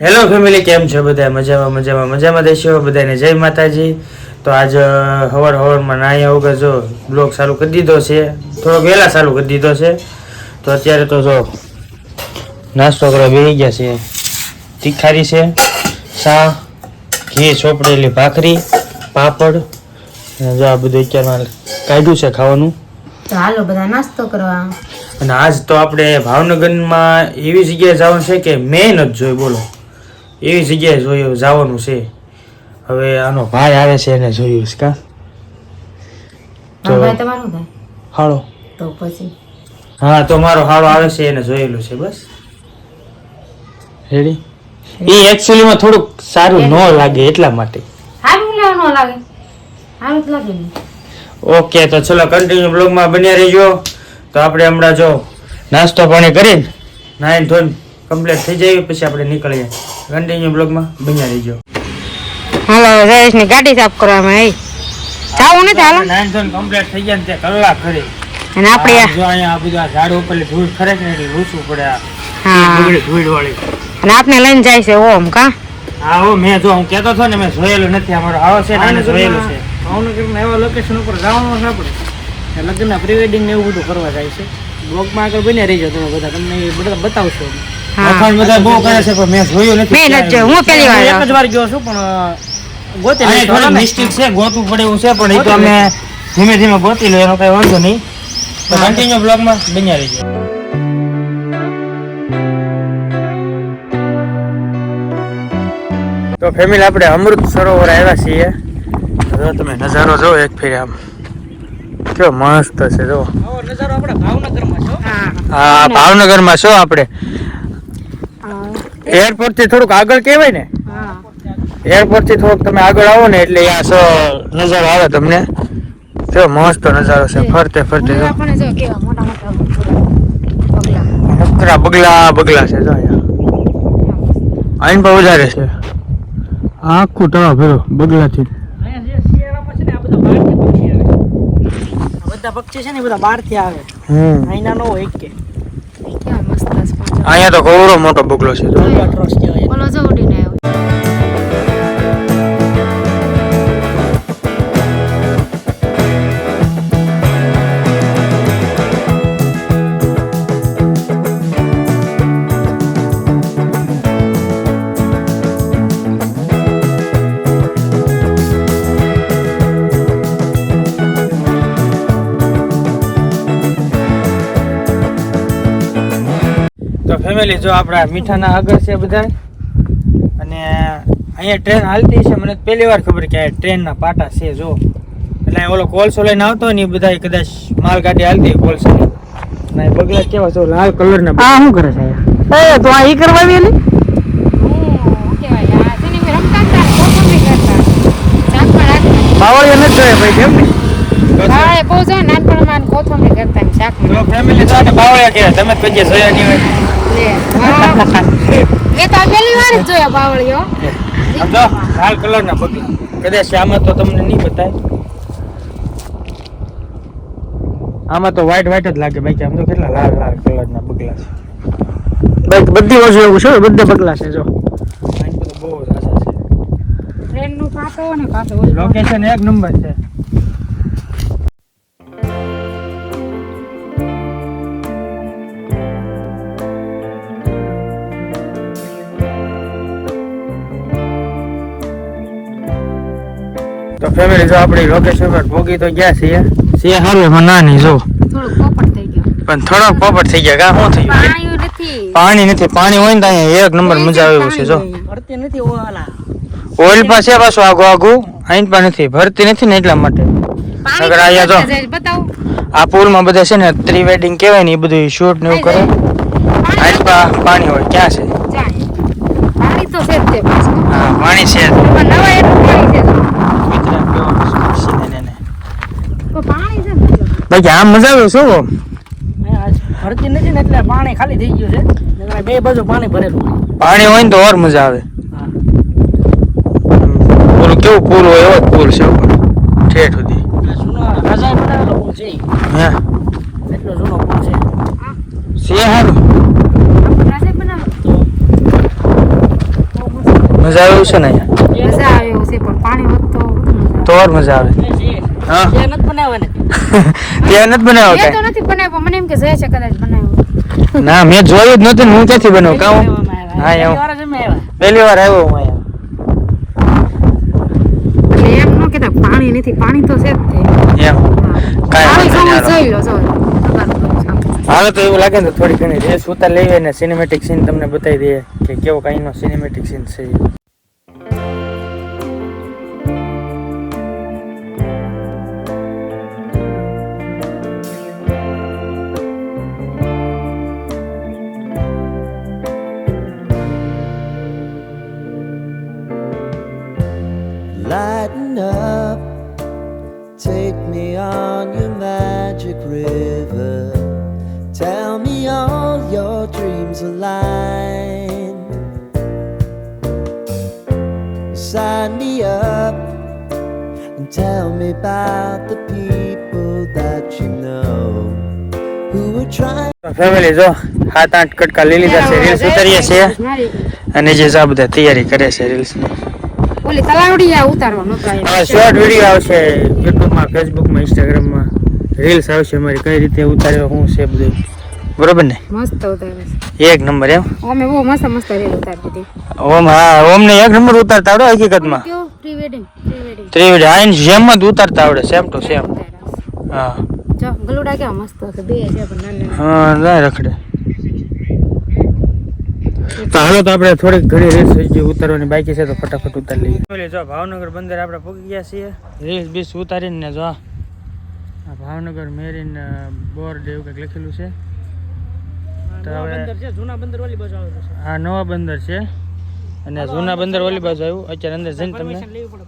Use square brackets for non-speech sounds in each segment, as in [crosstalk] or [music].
Hello family કેમ છો બધા? મજામાં મજામાં મજામાં દેશો બધાને જય માતાજી. તો આજ હવાર હવારમાં નાયા વગર જો બ્લોગ ચાલુ કરી દીધો છે. થોડોક વહેલા ચાલુ કરી દીધો છે. તો અત્યારે તો જો નાસ્તો કરવા બેસી ગયા છે. તીખારી છે શા ઘી ચોપડેલી ભાખરી પાપડ જો આ બધું અત્યારમાં કાઢ્યું છે ખાવાનું. તો હાલો બધા નાસ્તો કરવા. અને આજ તો આપણે ભાવનગરમાં એવી જગ્યાએ જવાનું છે કે મેં નથી જોઈ બોલો. એવી જગ્યાએ જોયું જવાનું છે. હવે આનો ભાઈ આવે છે એને જોયું છે કા? તો હાલો. તો પછી. હા તો મારો હાળો આવે છે એને જોયેલું છે બસ. રેડી એ એકચ્યુઅલીમાં થોડુંક સારું ન લાગે એટલા માટે. સારું ન લાગે. સારું જ લાગે ઓકે તો ચલો કન્ટિન્યુ બ્લોગમાં બન્યા રહેજો. તો આપણે હમણાં જો નાસ્તો પાણી કરીને નાઈન ધોઈને કમ્પ્લીટ થઈ જાય પછી આપણે નીકળીએ. કન્ટિન્યુ બ્લોગમાં બન્યા રહીજો. હાલો જયેશ ગાડી સાફ કરવામાં આવી. જાવું નથી હાલો. નાઈન કમ્પ્લીટ થઈ ગયા ને તે કલાક ખરી. અને આપણે જો અહીંયા આ બધું આ ઝાડ ઉપર ધૂળ ખરે છે એટલે લૂછવું પડે આ. હા. ધૂળ વાળી અને આપને લઈને જાય છે ઓમ કા? હા હો મેં જો હું કહેતો હતો ને મેં જોયેલું નથી અમારો આવો છે ને આને જોયેલું છે. ભાવનગરમાં એવા લોકેશન ઉપર જવાનું છે આપણે લગ્નના પ્રી ને એવું બધું કરવા જાય છે. બ્લોગમાં આગળ બન્યા રહીજો તમે બધા તમને એ બધા બતાવશો વખાણ બધા બહુ કરે છે પણ મેં જોયું નથી મેં નથી જોયું. હું પહેલી વાર એક જ વાર ગયો છું પણ ગોતે લઈશું, થોડી મિસ્ટેક છે ગોતું પડે એવું છે પણ એ તો અમે ધીમે ધીમે ગોતી લો એનો કઈ વાંધો નહીં. તો કન્ટિન્યુ બ્લોગમાં બન્યા રહેજો. તો ફેમિલી આપણે અમૃત સરોવર આવ્યા છીએ. જો તમે નજારો જો એક ફેરી આમ. કેવો મસ્ત છે જો. નજારો આપણે ભાવનગરમાં છો. હા હા ભાવનગરમાં છો આપણે. એરપોર્ટથી થોડુંક આગળ કહેવાય ને? હા. એરપોર્ટથી થોડુંક તમે આગળ આવો ને એટલે સો નજારો આવે તમને. જો મસ્ત નજારો છે ફરતે ફરતે જો. આપણને જો કેવા મોટા મોટા પગલા નકરા બગલા બગલા છે જો આઈન પર વધારે છે. આખું તળાવ ફેરો બગલાથી. અહીંયા જે શિયાળામાં છે ને આ બધા પક્ષી આવે આ બધા પક્ષી છે ને બધા બહારથી આવે. હમ. અહીંના નો હોય કે. અહીંયા તો કવરો મોટો બગલો છે. ઓલો ટ્રસ્ટ કહેવાય બોલો જો ઉડીને આવ્યો. ફેમિલી જો આપણા મીઠાના આગળ છે બધા અને અહીંયા ટ્રેન હાલતી છે. મને પહેલી વાર ખબર કે આ ટ્રેનના પાટા છે જો. એટલે ઓલો કોલસો લઈને આવતો ને એ બધા કદાચ માલગાડી હાલતી હોય કોલસો ના એ બગલા કેવા છો લાલ કલરના આ શું કરે છે એ તો આ ઈ કરવા આવી એલી હું કેવાય આ છે ને મેં રમતા હતા ને કોથમરી કરતા. શાકમાં રાખતા. બાવળીઓ નથી જોઈએ ભાઈ કેમ ને હા એ બહુ જો નાનપણમાં કોથમરી કરતા ને શાક તો ફેમિલી તો બાવળિયા કે તમે તો કદી જોયા નહીં હોય. લે તો પહેલી વાર જ જોયા બાવળિયો. સમજો? લાલ કલર ના પગલા. કદાચ આમાં તો તમને નહીં બતાય. આમાં તો વ્હાઈટ વ્હાઈટ જ લાગે બાકી આમ તો કેટલા લાલ લાલ કલર ના પગલા છે. બધી વસ્તુ એવું છે બધા પગલા છે જો. બહુ સાચા છે. છે ટ્રેનનું પાટો ને પાટો લોકેશન એક નંબર છે. તો ફેમિલી જો આપણી લોકેશન પર ભોગી તો ગયા છીએ. છે હારું એમાં ના નહીં જો પોપટ થઈ ગયું. પણ થોડોક પોપટ થઈ ગયા કા શું થયું પાણી નથી. પાણી નથી પાણી હોય ને તો અહીંયા એક નંબર મજા આવે છે જો. ભરતી નથી ઓલા. ઓઇલ પાસે પાછું આગુ આગુ અહીં પણ નથી ભરતી નથી ને એટલા માટે. પાણી નગર અહીંયા જો. આ પુલમાં બધા છે ને પ્રી વેડિંગ કહેવાય ને એ બધું શૂટ ને એવું કરે. અહીં પા પાણી હોય ક્યાં છે? પાણી તો છે પાણી છે નવા એટલું પાણી છે જો. ગુજરાત કેવો સીને ને ને. પણ પાણી છે ને જો. બાકી આમ મજા આવે શું ભરતી નથી ને એટલે પાણી ખાલી થઈ ગયું છે. બે બાજુ પાણી ભરેલું પાણી હોય ને તો ઓર મજા આવે. હા. કેવું પુલ હોય એવો જ પુલ છે ઠેઠ સુધી. બનાવેલો પુલ છે. હે. એટલો જૂનો પુલ છે. છે હારું. મજા આવે છે ને મજા આવે એવું છે પણ પાણી વધતો તો મજા ઓર મજા આવે. હા. એ નથી બનાવવાના. [laughs] ત્યાં નથી બનાવ્યો. મેં તો નથી બનાવ્યો મને એમ કે જય છે કદાચ બનાવ્યો. ના મેં જોયું જ નથી હું ક્યાંથી બનાવું? કાં હું? આવ્યા. પહેલી વાર આવ્યો હું અહીંયા. એમ ન કહેતા પાણી નથી પાણી તો છે જ એમ. કાંઈ. જોઈ લો. હાલો. તો એવું લાગે ને થોડી ઘણી રેસ ઉતાર લઈએ ને સિનેમેટિક સીન તમને બતાવી દઈએ કે કેવો કાંઈનો સિનેમેટિક સીન છે Sign me up and tell me about the people that you know who are trying. Family જો સાત આઠ કટકા લઈ લીધા છે રીલ્સ ઉતારીએ છીએ. અને જે જા બધા તૈયારી કરે છે રીલ્સ ઓલી તલાવડી આ ઉતારવાનો નહોતા શોર્ટ વીડિયો આવશે યુટ્યુબમાં ફેસબુકમાં ઇન્સ્ટાગ્રામમાં રીલ્સ આવશે મારી કઈ રીતે ઉતાર્યો શું છે બધું? બરોબર ને? મસ્ત ઉતારે છે. એક નંબર એમ? ઓમે બહુ મસ્ત મસ્ત રીલ ઉતારી દીધી. ઓમ હા ઓમ ને એક નંબર ઉતારતા આવડે હકીકતમાં? કેવું પ્રી વેડિંગ પ્રી વેડિંગ ત્રિવેડી આઈન જેમ જ ઉતારતા આવડે સેમ ટુ સેમ હા. જો ગલુડા કે મસ્ત છે બે છે પણ નાના હા ના રખડે. તો હાલો તો આપણે થોડીક ઘણી રેસ હજી ઉતારવાની બાકી છે તો ફટાફટ ઉતારી લઈએ. જો ભાવનગર બંદર આપણે પહોંચી ગયા છીએ. રેસ બીસ ઉતારીને જો. આ ભાવનગર મેરીન બોર્ડ એવું કંઈક લખેલું છે. તો હવે બંદર છે જૂના બંદર વાળી બાજુ આવેલું છે આ નવા બંદર છે. અને જૂના બંદર ઓલી બાજુ આવ્યું. અત્યારે અંદર જઈને તમને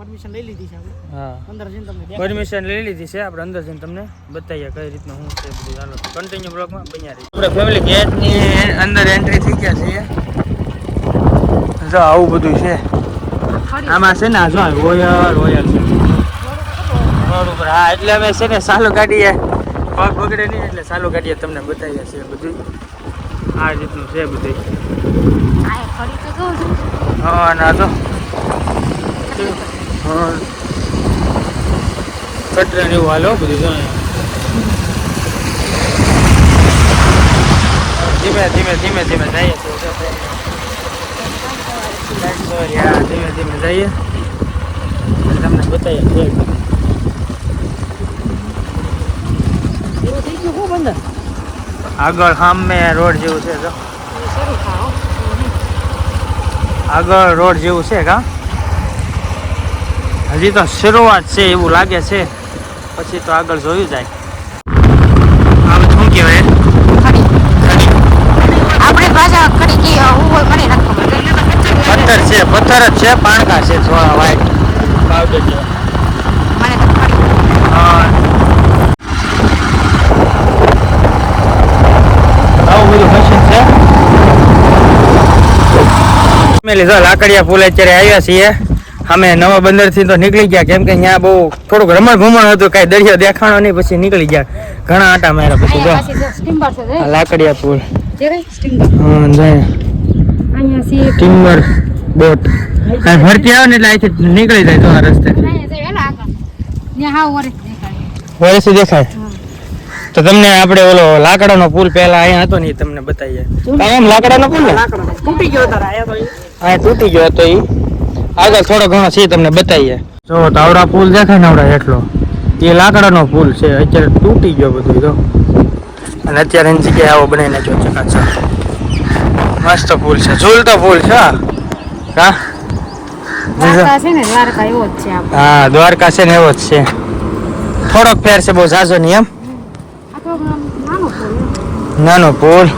પરમિશન લઈ લીધી છે આપણે. હા. અંદર જઈને તમને પરમિશન લઈ લીધી છે. આપણે અંદર જઈને તમને બતાવીએ કઈ રીતનું હું છે બધું. ચાલો કન્ટિન્યુ બ્લોકમાં બન્યા રહી આપણે ફેમિલી ગેટની અંદર એન્ટ્રી થઈ ગયા છીએ. જો આવું બધું છે. આમાં છે ને જો રોયલ રોયલ છે. બરોબર હા એટલે અમે છે ને સાલું કાઢીએ. પગ બગડે નહીં એટલે સાલું કાઢીએ તમને બતાવીએ છીએ બધું. આ રીતનું છે બધું. હા ના તો. હા. કટરા એવું હાલો બધું જો ધીમે ધીમે ધીમે ધીમે જઈએ. તો. ધીમે ધીમે જઈએ. તમને બતાવીએ. એવું થઈ ગયું શું બંદર આગળ સામે રોડ જેવું છે જો. આગળ રોડ જેવું છે કા? હજી તો શરૂઆત છે એવું લાગે છે. પછી તો આગળ જોયું જાય. આમ શું કહેવાય? આપણી ભાષા ખડી કે હું હોય મને પથ્થર છે પથ્થર જ છે પાણકા છે થોડા વાઈટ પાવડર જેવા મને તો ખડી હા. આવું બધું મશીન છે મેં લીધો લાકડિયા પુલ અત્યારે આવ્યા છીએ. અમે નવા બંદરથી તો નીકળી ગયા. કેમ કે ત્યાં બહુ થોડુંક રમણ ભમણ હતું કઈ દરિયો દેખાણો નહીં પછી નીકળી ગયા. ઘણા આટા માર્યા પછી જો. લાકડિયા પુલ કઈ? હા જાય ટિમ્બર બોટ. આ ભરતી આવે ને એટલે અહીંથી નીકળી જાય તો આ રસ્તે. વરસ દેખાય. તો તમને આપણે ઓલો લાકડાનો પુલ પહેલા અહીંયા હતો ને તમને બતાવીએ. એમ લાકડાનો પુલ ને? તૂટી ગયો તારા આયા તો ઈ. આ તૂટી ગયો હતો ઈ. આગળ થોડો ઘણો છે તમને બતાવીએ. જો તાવડા પુલ દેખાય ને આવડા એટલો એ લાકડાનો પુલ છે. અત્યારે તૂટી ગયો બધું તો. અને અત્યારે એની જગ્યાએ આવો બનાવી નાખ્યો ચકાચક મસ્ત પુલ છે. ઝૂલતો પુલ છે હા. કા? દ્વારકા છે ને? દ્વારકા એવો જ છે આપણે હા દ્વારકા છે ને એવો જ છે. થોડોક ફેર છે બહુ ઝાઝો નહીં એમ. તો નાનો પૂલ.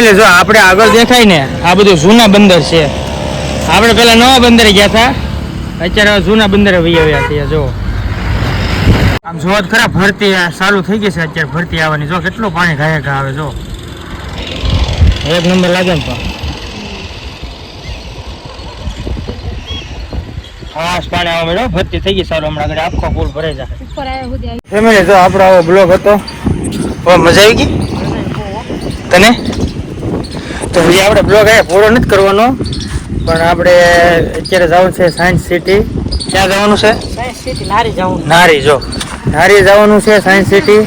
ફેમિલી જો આપણે આગળ દેખાય ને આ બધું જૂના બંદર છે. આપણે પેલા નવા બંદરે ગયા હતા અત્યારે જૂના બંદરે વહી આવ્યા છીએ જો આમ જોવા ખરા ભરતી ચાલુ થઈ ગઈ છે અત્યારે ભરતી આવવાની. જો કેટલું પાણી ઘાયે ઘા આવે જો એક નંબર લાગે ને પણ હા પાણી આવવા મળ્યો ભરતી થઈ ગઈ સારું હમણાં આગળ આખો પુલ ભરાઈ જાય. ફેમિલી જો આપણો આવો બ્લોગ હતો. મજા આવી ગઈ? તને? તો હજી આપણે બ્લોગ અહીંયા પૂરો નથી કરવાનો પણ આપણે અત્યારે જવાનું છે સાયન્સ સિટી ક્યાં જવાનું છે? સાયન્સ સિટી નારી જવું નારી જો. નારી જવાનું છે સાયન્સ સિટી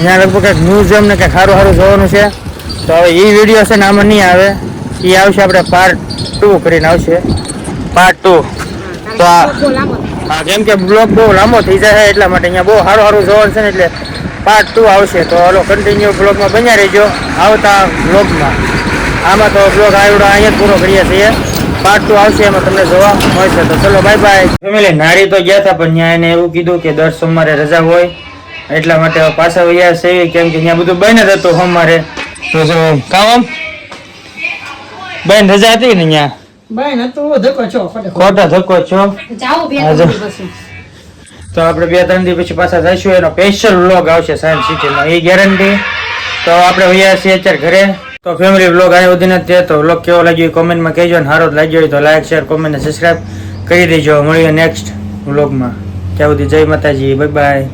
ત્યાં લગભગ કંઈક મ્યુઝિયમ ને કંઈક સારું સારું જોવાનું છે. તો હવે એ વીડિયો છે ને આમાં નહીં આવે. એ આવશે આપણે પાર્ટ ટુ કરીને આવશે. પાર્ટ ટુ તો આ કેમ કે બ્લોગ બહુ લાંબો થઈ જાય છે એટલા માટે અહીંયા બહુ સારું સારું જવાનું છે ને એટલે પાર્ટ ટુ આવશે. તો હાલો કન્ટિન્યુ બ્લોગમાં બન્યા રહેજો. આવતા બ્લોગમાં આમાં તો બ્લોગ આવડો અહીંયા જ પૂરો કરીએ છીએ. પાર્ટ ટુ આવશે એમાં તમને જોવા મળશે. તો ચલો બાય બાય ફેમિલી નારી તો ગયા હતા પણ ત્યાં એને એવું કીધું કે દર સોમવારે રજા હોય એટલા માટે પાછા વયા છે કેમ કે ત્યાં બધું બંધ જ હતું સોમવારે. તો જો કામ બેન રજા હતી ને ત્યાં? તો ખોટા ધક્કો છો? આપણે બે ત્રણ દિવસ પછી પાછા જઈશું એનો સ્પેશિયલ વ્લોગ આવશે સાયન્સ સિટીમાં. એ ગેરંટી તો આપણે વૈયા છીએ અત્યારે ઘરે. તો ફેમિલી બ્લોગ આવ્યો સુધી તે તો બ્લોગ કેવો લાગ્યો કોમેન્ટમાં કહેજો અને સારો લાગ્યો હોય તો લાઈક શેર કોમેન્ટ સબસ્ક્રાઈબ કરી દેજો. મળીએ નેક્સ્ટ વ્લોગમાં ત્યાં સુધી જય માતાજી. Bye bye